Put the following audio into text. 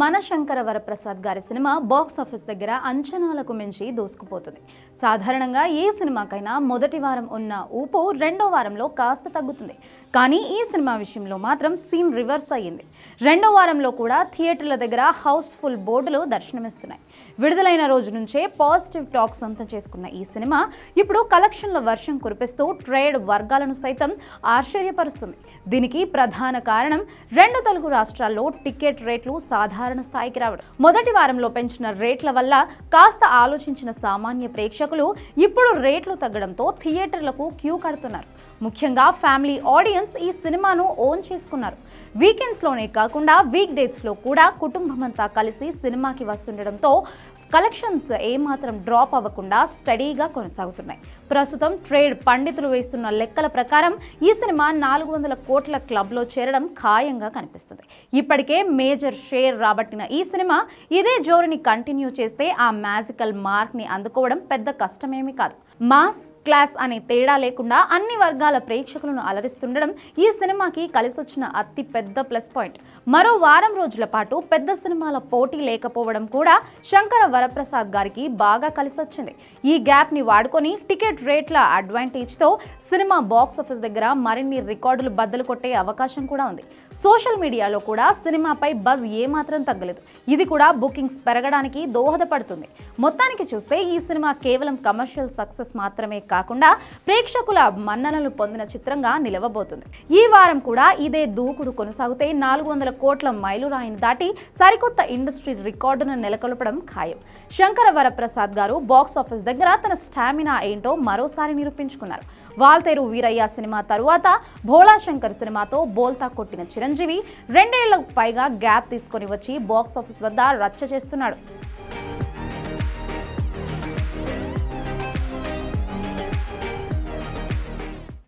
మన శంకర వరప్రసాద్ గారి cinema box office దగ్గర అంచనాలకు మించి దూసుకుపోతుంది. సాధారణంగా ఏ సినిమాకైనా మొదటి వారం ఉన్న ఊపు రెండో వారంలో కాస్త తగ్గుతుంది. కానీ ఈ సినిమా విషయంలో మాత్రం సీన్ రివర్స్ అయ్యింది. రెండో వారంలో కూడా థియేటర్ల దగ్గర హౌస్ఫుల్ బోర్డులు దర్శనమిస్తున్నాయి. విడుదలైన రోజు నుంచే పాజిటివ్ టాక్ సొంతం చేసుకున్న ఈ సినిమా ఇప్పుడు కలెక్షన్ల వర్షం కురిపిస్తూ ట్రేడ్ వర్గాలను సైతం ఆశ్చర్యపరుస్తుంది. దీనికి ప్రధాన కారణం రెండు తెలుగు రాష్ట్రాల్లో టికెట్ రేట్లు సాధారణ స్థాయికి రావడం. మొదటి వారంలో పెంచిన రేట్ల వల్ల కాస్త ఆలోచించిన సామాన్య ప్రేక్షకులు ఇప్పుడు రేట్లు తగ్గడంతో థియేటర్లకు క్యూ కడుతున్నారు. ముఖ్యంగా ఫ్యామిలీ ఆడియన్స్ ఈ సినిమాను ఓన్ చేసుకున్నారు. వీకెండ్స్లోనే కాకుండా వీక్ డేట్స్లో కూడా కుటుంబం అంతా కలిసి సినిమాకి వస్తుండడంతో కలెక్షన్స్ ఏమాత్రం డ్రాప్ అవ్వకుండా స్టడీగా కొనసాగుతున్నాయి. ప్రస్తుతం ట్రేడ్ పండితులు వేస్తున్న లెక్కల ప్రకారం ఈ సినిమా నాలుగు వందల కోట్ల క్లబ్లో చేరడం ఖాయంగా కనిపిస్తుంది. ఇప్పటికే మేజర్ షేర్ రాబట్టిన ఈ సినిమా ఇదే జోరుని కంటిన్యూ చేస్తే ఆ మ్యాజికల్ మార్క్ని అందుకోవడం పెద్ద కష్టమేమీ కాదు. మాస్ క్లాస్ అనే తేడా లేకుండా అన్ని వర్గాల ప్రేక్షకులను అలరిస్తుండడం ఈ సినిమాకి కలిసొచ్చిన అతి పెద్ద ప్లస్ పాయింట్. మరో వారం రోజుల పాటు పెద్ద సినిమాల పోటీ లేకపోవడం కూడా శంకర వరప్రసాద్ గారికి బాగా కలిసొచ్చింది. ఈ గ్యాప్ని వాడుకొని టికెట్ రేట్ల అడ్వాంటేజ్తో సినిమా బాక్స్ ఆఫీస్ దగ్గర మరిన్ని రికార్డులు బద్దలు కొట్టే అవకాశం కూడా ఉంది. సోషల్ మీడియాలో కూడా సినిమాపై బజ్ ఏమాత్రం తగ్గలేదు. ఇది కూడా బుకింగ్స్ పెరగడానికి దోహదపడుతుంది. మొత్తానికి చూస్తే ఈ సినిమా కేవలం కమర్షియల్ సక్సెస్ మాత్రమే కాకుండా ప్రేక్షకుల మన్ననలు పొందిన చిత్రంగా నిలవబోతుంది. ఈ వారం కూడా ఇదే దూకుడు కొనసాగితే నాలుగు వందల కోట్ల మైలురాయిని దాటి సరికొత్త ఇండస్ట్రీ రికార్డును నెలకొల్పడం ఖాయం. శంకర వరప్రసాద్ గారు బాక్స్ ఆఫీస్ దగ్గర తన స్టామినా ఏంటో మరోసారి నిరూపించుకున్నారు. వాల్తేరు వీరయ్య సినిమా తరువాత భోళా శంకర్ సినిమాతో బోల్తా కొట్టిన చిరంజీవి రెండేళ్ళకు పైగా గ్యాప్ తీసుకొని వచ్చి బాక్స్ ఆఫీస్ వద్ద రచ్చ చేస్తున్నాడు.